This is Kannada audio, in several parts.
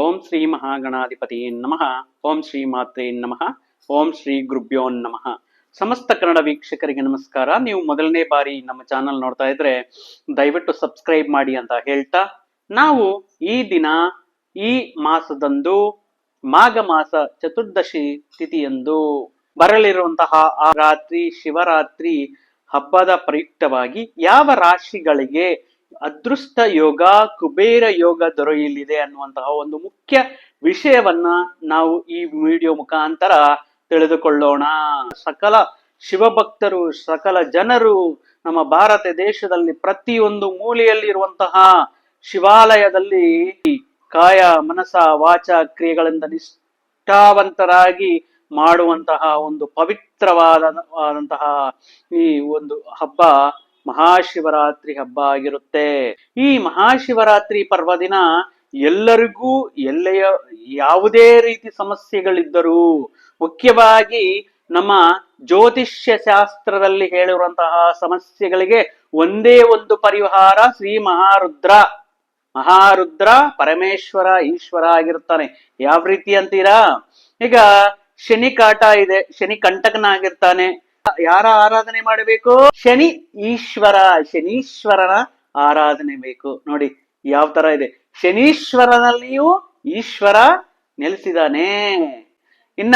ಓಂ ಶ್ರೀ ಮಹಾಗಣಾಧಿಪತಿ ನಮಃ. ಓಂ ಶ್ರೀ ಮಾತ್ರೇ ನಮಃ. ಓಂ ಶ್ರೀ ಗುರುಭ್ಯೋ ನಮಃ. ಸಮಸ್ತ ಕನ್ನಡ ವೀಕ್ಷಕರಿಗೆ ನಮಸ್ಕಾರ. ನೀವು ಮೊದಲನೇ ಬಾರಿ ನಮ್ಮ ಚಾನಲ್ ನೋಡ್ತಾ ಇದ್ರೆ ದಯವಿಟ್ಟು ಸಬ್ಸ್ಕ್ರೈಬ್ ಮಾಡಿ ಅಂತ ಹೇಳ್ತಾ, ನಾವು ಈ ದಿನ, ಈ ಮಾಸದಂದು ಮಾಘ ಮಾಸ ಚತುರ್ದಶಿ ತಿಥಿಯಂದು ಬರಲಿರುವಂತಹ ಆ ರಾತ್ರಿ ಶಿವರಾತ್ರಿ ಹಬ್ಬದ ಪ್ರಯುಕ್ತವಾಗಿ ಯಾವ ರಾಶಿಗಳಿಗೆ ಅದೃಷ್ಟ ಯೋಗ, ಕುಬೇರ ಯೋಗ ದೊರೆಯಲಿದೆ ಅನ್ನುವಂತಹ ಒಂದು ಮುಖ್ಯ ವಿಷಯವನ್ನ ನಾವು ಈ ವಿಡಿಯೋ ಮುಖಾಂತರ ತಿಳಿದುಕೊಳ್ಳೋಣ. ಸಕಲ ಶಿವಭಕ್ತರು, ಸಕಲ ಜನರು ನಮ್ಮ ಭಾರತ ದೇಶದಲ್ಲಿ ಪ್ರತಿಯೊಂದು ಮೂಲೆಯಲ್ಲಿರುವಂತಹ ಶಿವಾಲಯದಲ್ಲಿ ಕಾಯ, ಮನಸ, ವಾಚ ಕ್ರಿಯೆಗಳಿಂದ ನಿಷ್ಠಾವಂತರಾಗಿ ಮಾಡುವಂತಹ ಒಂದು ಪವಿತ್ರವಾದಂತಹ ಈ ಒಂದು ಹಬ್ಬ ಮಹಾಶಿವರಾತ್ರಿ ಹಬ್ಬ ಆಗಿರುತ್ತೆ. ಈ ಮಹಾಶಿವರಾತ್ರಿ ಪರ್ವದಿನ ಎಲ್ಲರಿಗೂ ಎಲ್ಲೆಯ ಯಾವುದೇ ರೀತಿ ಸಮಸ್ಯೆಗಳಿದ್ದರೂ ಮುಖ್ಯವಾಗಿ ನಮ್ಮ ಜ್ಯೋತಿಷ್ಯ ಶಾಸ್ತ್ರದಲ್ಲಿ ಹೇಳಿರುವಂತಹ ಸಮಸ್ಯೆಗಳಿಗೆ ಒಂದೇ ಒಂದು ಪರಿಹಾರ ಶ್ರೀ ಮಹಾರುದ್ರ. ಮಹಾರುದ್ರ ಪರಮೇಶ್ವರ ಈಶ್ವರ ಆಗಿರ್ತಾನೆ ಯಾವ ರೀತಿ ಅಂತೀರಾ? ಈಗ ಶನಿ ಕಾಟ ಇದೆ. ಶನಿ ಕಂಟಕನಾಗಿರ್ತಾನೆ. ಯಾರ ಆರಾಧನೆ ಮಾಡಬೇಕು? ಶನಿ ಈಶ್ವರ, ಶನೀಶ್ವರನ ಆರಾಧನೆ ಬೇಕು. ನೋಡಿ, ಯಾವ ತರ ಇದೆ? ಶನೀಶ್ವರನಲ್ಲಿಯೂ ಈಶ್ವರ ನೆಲೆಸಿದಾನೆ ಇನ್ನ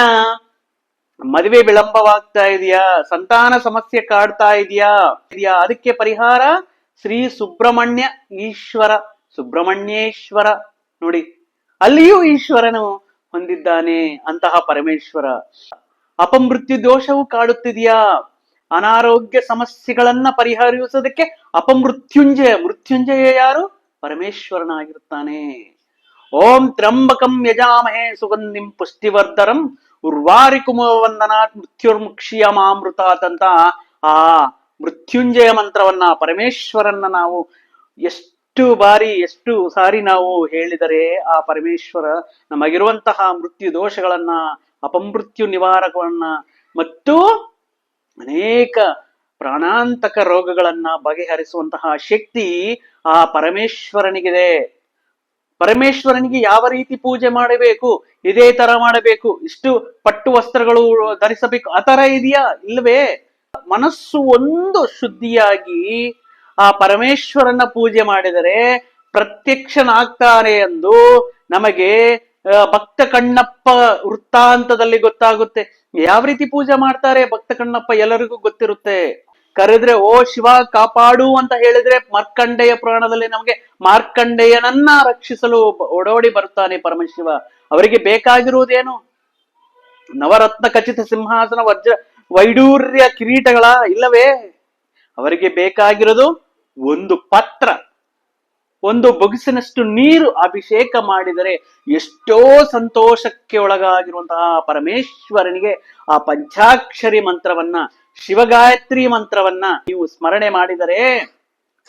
ಮದುವೆ ವಿಳಂಬವಾಗ್ತಾ ಇದೆಯಾ? ಸಂತಾನ ಸಮಸ್ಯೆ ಕಾಡ್ತಾ ಇದೆಯಾ? ಇದೆಯಾ? ಅದಕ್ಕೆ ಪರಿಹಾರ ಶ್ರೀ ಸುಬ್ರಹ್ಮಣ್ಯ ಈಶ್ವರ, ಸುಬ್ರಹ್ಮಣ್ಯೇಶ್ವರ. ನೋಡಿ, ಅಲ್ಲಿಯೂ ಈಶ್ವರನು ಹೊಂದಿದ್ದಾನೆ ಅಂತಹ ಪರಮೇಶ್ವರ. ಅಪಮೃತ್ಯು ದೋಷವು ಕಾಡುತ್ತಿದೆಯಾ? ಅನಾರೋಗ್ಯ ಸಮಸ್ಯೆಗಳನ್ನ ಪರಿಹರಿಸೋದಕ್ಕೆ ಅಪಮೃತ್ಯುಂಜಯ, ಮೃತ್ಯುಂಜಯ ಯಾರು? ಪರಮೇಶ್ವರನಾಗಿರುತ್ತಾನೆ. ಓಂ ತ್ರಂಬಕಂ ಯಜಾಮಹೇ ಸುಗಂಧಿಂ ಪುಷ್ಟಿವರ್ಧರಂ ಉರ್ವಾರಿ ಕುಮವಂದನಾತ್ ಮೃತ್ಯುರ್ಮುಕ್ಷಿಯ ಮಾಮೃತ ಅಂತ ಆ ಮೃತ್ಯುಂಜಯ ಮಂತ್ರವನ್ನ ಪರಮೇಶ್ವರನ್ನ ನಾವು ಎಷ್ಟು ಬಾರಿ, ಎಷ್ಟು ಸಾರಿ ನಾವು ಹೇಳಿದರೆ ಆ ಪರಮೇಶ್ವರ ನಮಗಿರುವಂತಹ ಮೃತ್ಯು ದೋಷಗಳನ್ನ ಅಪಮೃತ್ಯು ನಿವಾರಕವನ್ನ ಮತ್ತು ಅನೇಕ ಪ್ರಾಣಾಂತಕ ರೋಗಗಳನ್ನ ಬಗೆಹರಿಸುವಂತಹ ಶಕ್ತಿ ಆ ಪರಮೇಶ್ವರನಿಗಿದೆ. ಪರಮೇಶ್ವರನಿಗೆ ಯಾವ ರೀತಿ ಪೂಜೆ ಮಾಡಬೇಕು, ಇದೇ ತರ ಮಾಡಬೇಕು, ಇಷ್ಟು ಪಟ್ಟು ವಸ್ತ್ರಗಳು ಧರಿಸಬೇಕು, ಆ ತರ ಇದೆಯಾ? ಇಲ್ವೇ? ಮನಸ್ಸು ಒಂದು ಶುದ್ಧಿಯಾಗಿ ಆ ಪರಮೇಶ್ವರನ ಪೂಜೆ ಮಾಡಿದರೆ ಪ್ರತ್ಯಕ್ಷನಾಗ್ತಾನೆ ಎಂದು ನಮಗೆ ಭಕ್ತ ಕಣ್ಣಪ್ಪ ವೃತ್ತಾಂತದಲ್ಲಿ ಗೊತ್ತಾಗುತ್ತೆ. ಯಾವ ರೀತಿ ಪೂಜೆ ಮಾಡ್ತಾರೆ ಭಕ್ತ ಕಣ್ಣಪ್ಪ ಎಲ್ಲರಿಗೂ ಗೊತ್ತಿರುತ್ತೆ. ಕರೆದ್ರೆ, ಓ ಶಿವ, ಕಾಪಾಡು ಅಂತ ಹೇಳಿದ್ರೆ ಮಾರ್ಕಂಡೆಯ ಪುರಾಣದಲ್ಲಿ ನಮಗೆ ಮಾರ್ಕಂಡೆಯನನ್ನ ರಕ್ಷಿಸಲು ಓಡೋಡಿ ಬರ್ತಾನೆ ಪರಮಶಿವ. ಅವರಿಗೆ ಬೇಕಾಗಿರುವುದೇನು? ನವರತ್ನ ಖಚಿತ ಸಿಂಹಾಸನ, ವಜ್ರ, ವೈಡೂರ್ಯ ಕಿರೀಟಗಳ ಇಲ್ಲವೇ? ಅವರಿಗೆ ಬೇಕಾಗಿರೋದು ಒಂದು ಪತ್ರ. ಒಂದು ಬೊಗಸಿನಷ್ಟು ನೀರು ಅಭಿಷೇಕ ಮಾಡಿದರೆ ಎಷ್ಟೋ ಸಂತೋಷಕ್ಕೆ ಒಳಗಾಗಿರುವಂತಹ ಪರಮೇಶ್ವರನಿಗೆ ಆ ಪಂಚಾಕ್ಷರಿ ಮಂತ್ರವನ್ನ, ಶಿವಗಾಯತ್ರಿ ಮಂತ್ರವನ್ನ ನೀವು ಸ್ಮರಣೆ ಮಾಡಿದರೆ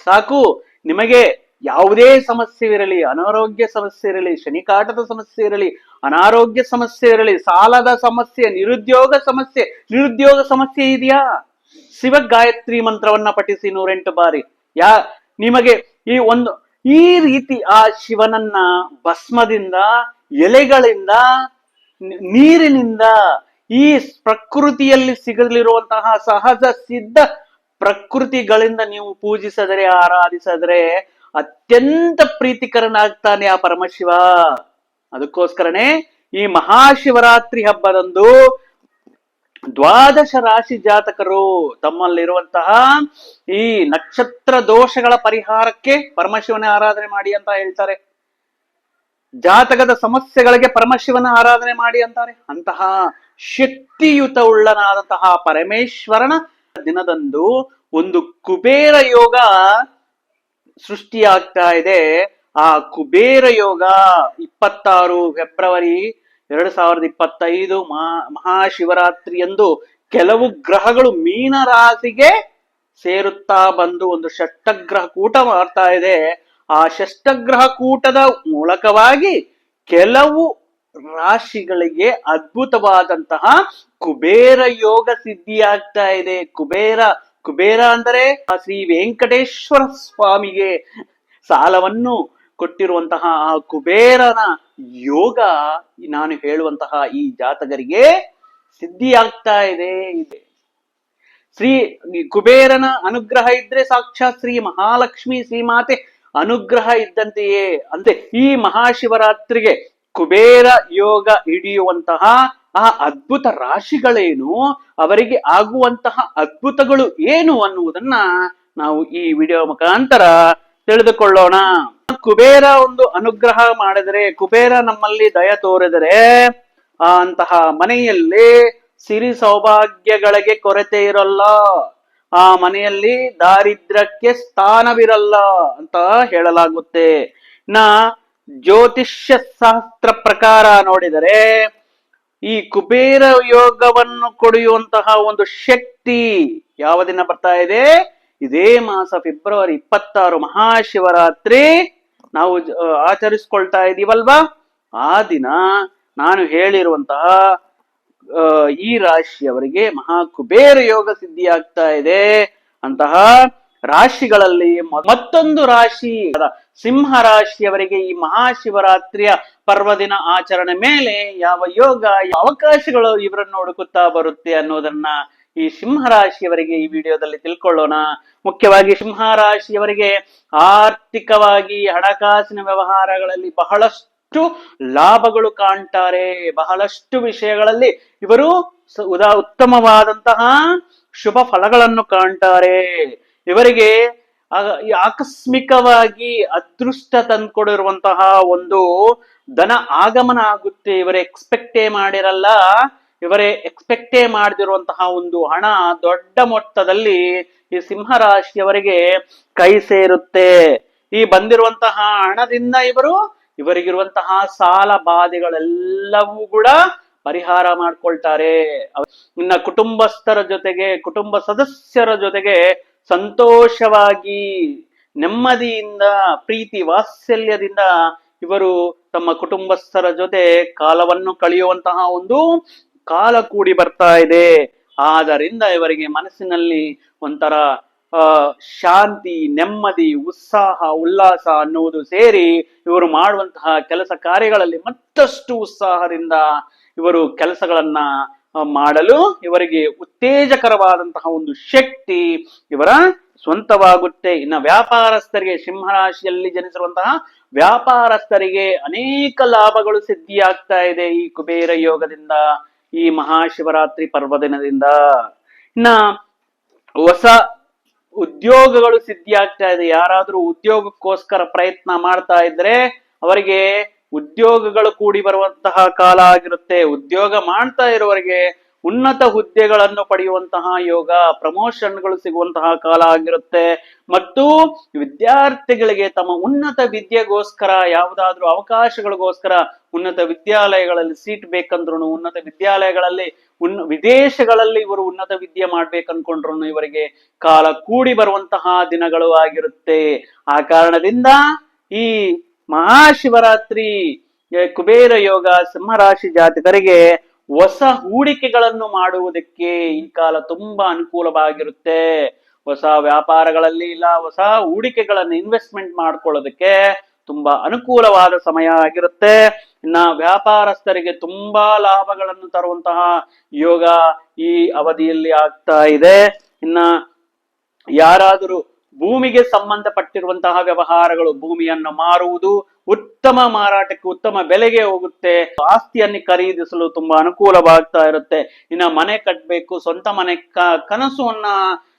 ಸಾಕು. ನಿಮಗೆ ಯಾವುದೇ ಸಮಸ್ಯೆ ಇರಲಿ, ಅನಾರೋಗ್ಯ ಸಮಸ್ಯೆ ಇರಲಿ, ಶನಿಕಾಟದ ಸಮಸ್ಯೆ ಇರಲಿ, ಅನಾರೋಗ್ಯ ಸಮಸ್ಯೆ ಇರಲಿ, ಸಾಲದ ಸಮಸ್ಯೆ, ನಿರುದ್ಯೋಗ ಸಮಸ್ಯೆ ನಿರುದ್ಯೋಗ ಸಮಸ್ಯೆ ಇದೆಯಾ? ಶಿವ ಗಾಯತ್ರಿ ಮಂತ್ರವನ್ನ ಪಠಿಸಿ ನೂರೆಂಟು ಬಾರಿ. ಯಾ, ನಿಮಗೆ ಈ ಒಂದು ಈ ರೀತಿ ಆ ಶಿವನನ್ನ ಭಸ್ಮದಿಂದ, ಎಲೆಗಳಿಂದ ನೀರಿನಿಂದ ಈ ಪ್ರಕೃತಿಯಲ್ಲಿ ಸಿಗಲಿರುವಂತಹ ಸಹಜ ಸಿದ್ಧ ಪ್ರಕೃತಿಗಳಿಂದ ನೀವು ಪೂಜಿಸಿದರೆ, ಆರಾಧಿಸಿದ್ರೆ ಅತ್ಯಂತ ಪ್ರೀತಿಕರನಾಗ್ತಾನೆ ಆ ಪರಮಶಿವ. ಅದಕ್ಕೋಸ್ಕರನೇ ಈ ಮಹಾಶಿವರಾತ್ರಿ ಹಬ್ಬದಂದು ದ್ವಾದಶ ರಾಶಿ ಜಾತಕರು ತಮ್ಮಲ್ಲಿರುವಂತಹ ಈ ನಕ್ಷತ್ರ ದೋಷಗಳ ಪರಿಹಾರಕ್ಕೆ ಪರಮಶಿವನ ಆರಾಧನೆ ಮಾಡಿ ಅಂತ ಹೇಳ್ತಾರೆ. ಜಾತಕದ ಸಮಸ್ಯೆಗಳಿಗೆ ಪರಮಶಿವನ ಆರಾಧನೆ ಮಾಡಿ ಅಂತಾರೆ. ಅಂತಹ ಶಕ್ತಿಯುತ ಉಳ್ಳನಾದಂತಹ ಪರಮೇಶ್ವರನ ದಿನದಂದು ಒಂದು ಕುಬೇರ ಯೋಗ ಸೃಷ್ಟಿಯಾಗ್ತಾ ಇದೆ. ಆ ಕುಬೇರ ಯೋಗ ಇಪ್ಪತ್ತಾರು ಫೆಬ್ರವರಿ ಎರಡು ಸಾವಿರದ ಇಪ್ಪತ್ತೈದು ಮಹಾ ಮಹಾಶಿವರಾತ್ರಿಯಂದು ಕೆಲವು ಗ್ರಹಗಳು ಮೀನ ರಾಶಿಗೆ ಸೇರುತ್ತಾ ಬಂದು ಒಂದು ಷಷ್ಟಗ್ರಹ ಕೂಟ ಮಾಡ್ತಾ ಇದೆ. ಆ ಷಷ್ಟಗ್ರಹ ಕೂಟದ ಮೂಲಕವಾಗಿ ಕೆಲವು ರಾಶಿಗಳಿಗೆ ಅದ್ಭುತವಾದಂತಹ ಕುಬೇರ ಯೋಗ ಸಿದ್ಧಿಯಾಗ್ತಾ ಇದೆ. ಕುಬೇರ ಕುಬೇರ ಅಂದರೆ ಶ್ರೀ ವೆಂಕಟೇಶ್ವರ ಸ್ವಾಮಿಗೆ ಸಾಲವನ್ನು ಕೊಟ್ಟಿರುವಂತಹ ಆ ಕುಬೇರನ ಯೋಗ ನಾನು ಹೇಳುವಂತಹ ಈ ಜಾತಕರಿಗೆ ಸಿದ್ಧಿಯಾಗ್ತಾ ಇದೆ. ಇದೆ ಶ್ರೀ ಕುಬೇರನ ಅನುಗ್ರಹ ಇದ್ರೆ ಸಾಕ್ಷಾತ್ ಶ್ರೀ ಮಹಾಲಕ್ಷ್ಮಿ ಶ್ರೀಮಾತೆ ಅನುಗ್ರಹ ಇದ್ದಂತೆಯೇ. ಅಂತೆ ಈ ಮಹಾಶಿವರಾತ್ರಿಗೆ ಕುಬೇರ ಯೋಗ ಹಿಡಿಯುವಂತಹ ಆ ಅದ್ಭುತ ರಾಶಿಗಳೇನು, ಅವರಿಗೆ ಆಗುವಂತಹ ಅದ್ಭುತಗಳು ಏನು ಅನ್ನುವುದನ್ನ ನಾವು ಈ ವಿಡಿಯೋ ಮುಖಾಂತರ ತಿಳಿದುಕೊಳ್ಳೋಣ. ಕುಬೇರ ಒಂದು ಅನುಗ್ರಹ ಮಾಡಿದರೆ, ಕುಬೇರ ನಮ್ಮಲ್ಲಿ ದಯ ತೋರಿದರೆ, ಆ ಅಂತಹ ಮನೆಯಲ್ಲಿ ಸಿರಿ ಸೌಭಾಗ್ಯಗಳಿಗೆ ಕೊರತೆ ಇರಲ್ಲ. ಆ ಮನೆಯಲ್ಲಿ ದಾರಿದ್ರ್ಯಕ್ಕೆ ಸ್ಥಾನವಿರಲ್ಲ ಅಂತ ಹೇಳಲಾಗುತ್ತೆ. ನಾ ಜ್ಯೋತಿಷ್ಯ ಶಾಸ್ತ್ರ ಪ್ರಕಾರ ನೋಡಿದರೆ, ಈ ಕುಬೇರ ಯೋಗವನ್ನು ಕೊಡೆಯುವಂತಹ ಒಂದು ಶಕ್ತಿ ಯಾವ ದಿನ ಬರ್ತಾ ಇದೆ? ಇದೇ ಮಾಸ ಫೆಬ್ರವರಿ ಇಪ್ಪತ್ತಾರು ಮಹಾಶಿವರಾತ್ರಿ. ನಾವು ಆಚರಿಸ್ಕೊಳ್ತಾ ಇದೀವಲ್ವಾ? ಆ ದಿನ ನಾನು ಹೇಳಿರುವಂತಹ ಈ ರಾಶಿಯವರಿಗೆ ಮಹಾ ಕುಬೇರ ಯೋಗ ಸಿದ್ಧಿಯಾಗ್ತಾ ಇದೆ ಅಂತಹ ರಾಶಿಗಳಲ್ಲಿ ಮತ್ತೊಂದು ರಾಶಿ ಸಿಂಹ ರಾಶಿಯವರಿಗೆ ಈ ಮಹಾಶಿವರಾತ್ರಿಯ ಪರ್ವದಿನ ಆಚರಣೆ ಮೇಲೆ ಯಾವ ಯೋಗ, ಯಾವ ಅವಕಾಶಗಳು ಇವರನ್ನು ಹುಡುಕುತ್ತಾ ಬರುತ್ತೆ ಅನ್ನೋದನ್ನ ಈ ಸಿಂಹ ರಾಶಿಯವರಿಗೆ ಈ ವಿಡಿಯೋದಲ್ಲಿ ತಿಳ್ಕೊಳ್ಳೋಣ. ಮುಖ್ಯವಾಗಿ ಸಿಂಹ ರಾಶಿಯವರಿಗೆ ಆರ್ಥಿಕವಾಗಿ ಹಣಕಾಸಿನ ವ್ಯವಹಾರಗಳಲ್ಲಿ ಬಹಳಷ್ಟು ಲಾಭಗಳು ಕಾಣ್ತಾರೆ. ಬಹಳಷ್ಟು ವಿಷಯಗಳಲ್ಲಿ ಇವರು ಉದಾ ಉತ್ತಮವಾದಂತಹ ಶುಭ ಫಲಗಳನ್ನು ಕಾಣ್ತಾರೆ. ಇವರಿಗೆ ಆಕಸ್ಮಿಕವಾಗಿ ಅದೃಷ್ಟ ತಂದ್ಕೊಡಿರುವಂತಹ ಒಂದು ಧನ ಆಗಮನ ಆಗುತ್ತೆ. ಇವರು ಎಕ್ಸ್ಪೆಕ್ಟೇ ಮಾಡಿರಲ್ಲ. ಇವರೇ ಎಕ್ಸ್ಪೆಕ್ಟೇ ಮಾಡದಿರುವಂತಹ ಒಂದು ಹಣ ದೊಡ್ಡ ಮೊತ್ತದಲ್ಲಿ ಈ ಸಿಂಹರಾಶಿಯವರಿಗೆ ಕೈ ಸೇರುತ್ತೆ. ಈ ಬಂದಿರುವಂತಹ ಹಣದಿಂದ ಇವರು, ಇವರಿಗಿರುವಂತಹ ಸಾಲ ಬಾಧೆಗಳೆಲ್ಲವೂ ಕೂಡ ಪರಿಹಾರ ಮಾಡ್ಕೊಳ್ತಾರೆ. ನಿನ್ನ ಕುಟುಂಬಸ್ಥರ ಜೊತೆಗೆ, ಕುಟುಂಬ ಸದಸ್ಯರ ಜೊತೆಗೆ ಸಂತೋಷವಾಗಿ, ನೆಮ್ಮದಿಯಿಂದ, ಪ್ರೀತಿ ವಾತ್ಸಲ್ಯದಿಂದ ಇವರು ತಮ್ಮ ಕುಟುಂಬಸ್ಥರ ಜೊತೆ ಕಾಲವನ್ನು ಕಳೆಯುವಂತಹ ಒಂದು ಕಾಲ ಕೂಡಿ ಬರ್ತಾ ಇದೆ. ಆದ್ದರಿಂದ ಇವರಿಗೆ ಮನಸ್ಸಿನಲ್ಲಿ ಒಂಥರ ಶಾಂತಿ, ನೆಮ್ಮದಿ, ಉತ್ಸಾಹ, ಉಲ್ಲಾಸ ಅನ್ನುವುದು ಸೇರಿ ಇವರು ಮಾಡುವಂತಹ ಕೆಲಸ ಕಾರ್ಯಗಳಲ್ಲಿ ಮತ್ತಷ್ಟು ಉತ್ಸಾಹದಿಂದ ಇವರು ಕೆಲಸಗಳನ್ನ ಮಾಡಲು ಇವರಿಗೆ ಉತ್ತೇಜಕರವಾದಂತಹ ಒಂದು ಶಕ್ತಿ ಇವರ ಸ್ವಂತವಾಗುತ್ತೆ. ಇನ್ನು ವ್ಯಾಪಾರಸ್ಥರಿಗೆ ಸಿಂಹರಾಶಿಯಲ್ಲಿ ಜನಿಸಿರುವಂತಹ ವ್ಯಾಪಾರಸ್ಥರಿಗೆ ಅನೇಕ ಲಾಭಗಳು ಸಿದ್ಧಿಯಾಗ್ತಾ ಇದೆ ಈ ಕುಬೇರ ಯೋಗದಿಂದ. ಈ ಮಹಾಶಿವರಾತ್ರಿ ಪರ್ವದಿನದಿಂದ ಇನ್ನ ಹೊಸ ಉದ್ಯೋಗಗಳು ಸಿದ್ಧಿಯಾಗ್ತಾ ಇದೆ. ಯಾರಾದ್ರೂ ಉದ್ಯೋಗಕ್ಕೋಸ್ಕರ ಪ್ರಯತ್ನ ಮಾಡ್ತಾ ಇದ್ರೆ ಅವರಿಗೆ ಉದ್ಯೋಗಗಳು ಕೂಡಿ ಬರುವಂತಹ ಕಾಲ ಆಗಿರುತ್ತೆ. ಉದ್ಯೋಗ ಮಾಡ್ತಾ ಇರುವವರಿಗೆ ಉನ್ನತ ಹುದ್ದೆಗಳನ್ನು ಪಡೆಯುವಂತಹ ಯೋಗ, ಪ್ರಮೋಷನ್ಗಳು ಸಿಗುವಂತಹ ಕಾಲ ಆಗಿರುತ್ತೆ. ಮತ್ತು ವಿದ್ಯಾರ್ಥಿಗಳಿಗೆ ತಮ್ಮ ಉನ್ನತ ವಿದ್ಯೆಗೋಸ್ಕರ ಯಾವುದಾದ್ರೂ ಅವಕಾಶಗಳಿಗೋಸ್ಕರ ಉನ್ನತ ವಿದ್ಯಾಲಯಗಳಲ್ಲಿ ಸೀಟ್ ಬೇಕಂದ್ರು ಉನ್ನತ ವಿದ್ಯಾಲಯಗಳಲ್ಲಿ ಉನ್, ವಿದೇಶಗಳಲ್ಲಿ ಇವರು ಉನ್ನತ ವಿದ್ಯೆ ಮಾಡ್ಬೇಕನ್ಕೊಂಡ್ರು ಇವರಿಗೆ ಕಾಲ ಕೂಡಿ ಬರುವಂತಹ ದಿನಗಳು ಆಗಿರುತ್ತೆ. ಆ ಕಾರಣದಿಂದ ಈ ಮಹಾಶಿವರಾತ್ರಿ ಕುಬೇರ ಯೋಗ, ಸಿಂಹರಾಶಿ ಜಾತಕರಿಗೆ ಹೊಸ ಹೂಡಿಕೆಗಳನ್ನು ಮಾಡುವುದಕ್ಕೆ ಈ ಕಾಲ ತುಂಬಾ ಅನುಕೂಲವಾಗಿರುತ್ತೆ. ಹೊಸ ವ್ಯಾಪಾರಗಳಲ್ಲಿ ಇಲ್ಲ, ಹೊಸ ಹೂಡಿಕೆಗಳನ್ನು ಇನ್ವೆಸ್ಟ್ಮೆಂಟ್ ಮಾಡ್ಕೊಳ್ಳೋದಕ್ಕೆ ತುಂಬಾ ಅನುಕೂಲವಾದ ಸಮಯ ಆಗಿರುತ್ತೆ. ಇನ್ನ ವ್ಯಾಪಾರಸ್ಥರಿಗೆ ತುಂಬಾ ಲಾಭಗಳನ್ನು ತರುವಂತಹ ಯೋಗ ಈ ಅವಧಿಯಲ್ಲಿ ಆಗ್ತಾ ಇದೆ. ಇನ್ನ ಯಾರಾದರೂ ಭೂಮಿಗೆ ಸಂಬಂಧಪಟ್ಟಿರುವಂತಹ ವ್ಯವಹಾರಗಳು ಭೂಮಿಯನ್ನು ಮಾರುವುದು ಉತ್ತಮ ಮಾರಾಟಕ್ಕೆ ಉತ್ತಮ ಬೆಲೆಗೆ ಹೋಗುತ್ತೆ. ಆಸ್ತಿಯನ್ನು ಖರೀದಿಸಲು ತುಂಬಾ ಅನುಕೂಲವಾಗ್ತಾ ಇರುತ್ತೆ. ಇನ್ನ ಮನೆ ಕಟ್ಟಬೇಕು ಸ್ವಂತ ಮನೆ ಕನಸನ್ನ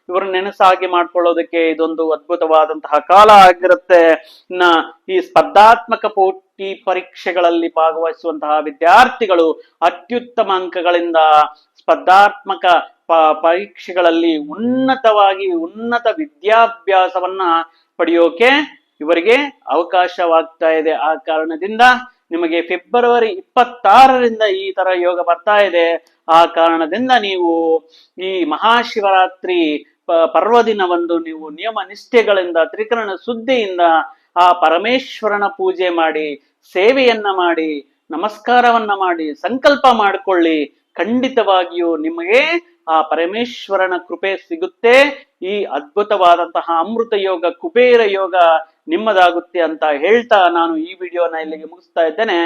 ಇವರು ನೆನಸಾಗಿ ಮಾಡ್ಕೊಳ್ಳೋದಕ್ಕೆ ಇದೊಂದು ಅದ್ಭುತವಾದಂತಹ ಕಾಲ ಆಗಿರುತ್ತೆ. ಇನ್ನ ಈ ಸ್ಪರ್ಧಾತ್ಮಕ ಪೋಟಿ ಪರೀಕ್ಷೆಗಳಲ್ಲಿ ಭಾಗವಹಿಸುವಂತಹ ವಿದ್ಯಾರ್ಥಿಗಳು ಅತ್ಯುತ್ತಮ ಅಂಕಗಳಿಂದ ಸ್ಪರ್ಧಾತ್ಮಕ ಪರೀಕ್ಷೆಗಳಲ್ಲಿ ಉನ್ನತವಾಗಿ ಉನ್ನತ ವಿದ್ಯಾಭ್ಯಾಸವನ್ನ ಪಡೆಯೋಕೆ ಇವರಿಗೆ ಅವಕಾಶವಾಗ್ತಾ ಇದೆ. ಆ ಕಾರಣದಿಂದ ನಿಮಗೆ ಫೆಬ್ರವರಿ ಇಪ್ಪತ್ತಾರರಿಂದ ಈ ತರ ಯೋಗ ಬರ್ತಾ ಇದೆ. ಆ ಕಾರಣದಿಂದ ನೀವು ಈ ಮಹಾಶಿವರಾತ್ರಿ ಪರ್ವದಿನವಂದು ನೀವು ನಿಯಮ ನಿಷ್ಠೆಗಳಿಂದ, ತ್ರಿಕರಣ ಶುದ್ಧಿಯಿಂದ ಆ ಪರಮೇಶ್ವರನ ಪೂಜೆ ಮಾಡಿ, ಸೇವೆಯನ್ನ ಮಾಡಿ, ನಮಸ್ಕಾರವನ್ನ ಮಾಡಿ, ಸಂಕಲ್ಪ ಮಾಡಿಕೊಳ್ಳಿ. ಖಂಡಿತವಾಗಿಯೂ ನಿಮಗೆ ಆ ಪರಮೇಶ್ವರನ ಕೃಪೆ ಸಿಗುತ್ತೆ. ಈ ಅದ್ಭುತವಾದಂತಹ ಅಮೃತ ಯೋಗ, ಕುಬೇರ ಯೋಗ ನಿಮ್ಮದಾಗುತ್ತೆ ಅಂತ ಹೇಳ್ತಾ ನಾನು ಈ ವಿಡಿಯೋನ ಇಲ್ಲಿಗೆ ಮುಗಿಸ್ತಾ ಇದ್ದೇನೆ.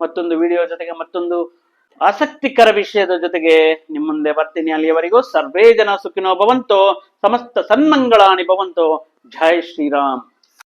ಮತ್ತೊಂದು ವಿಡಿಯೋ ಜೊತೆಗೆ ಮತ್ತೊಂದು ಆಸಕ್ತಿಕರ ವಿಷಯದ ಜೊತೆಗೆ ನಿಮ್ಮ ಮುಂದೆ ಬರ್ತೀನಿ. ಅಲ್ಲಿಯವರೆಗೂ ಸರ್ವೇ ಜನ ಸುಖಿನೋ ಭವಂತೋ, ಸಮಸ್ತ ಸನ್ಮಂಗಳಾಣಿ ಭವಂತೋ. ಜೈ ಶ್ರೀರಾಮ್.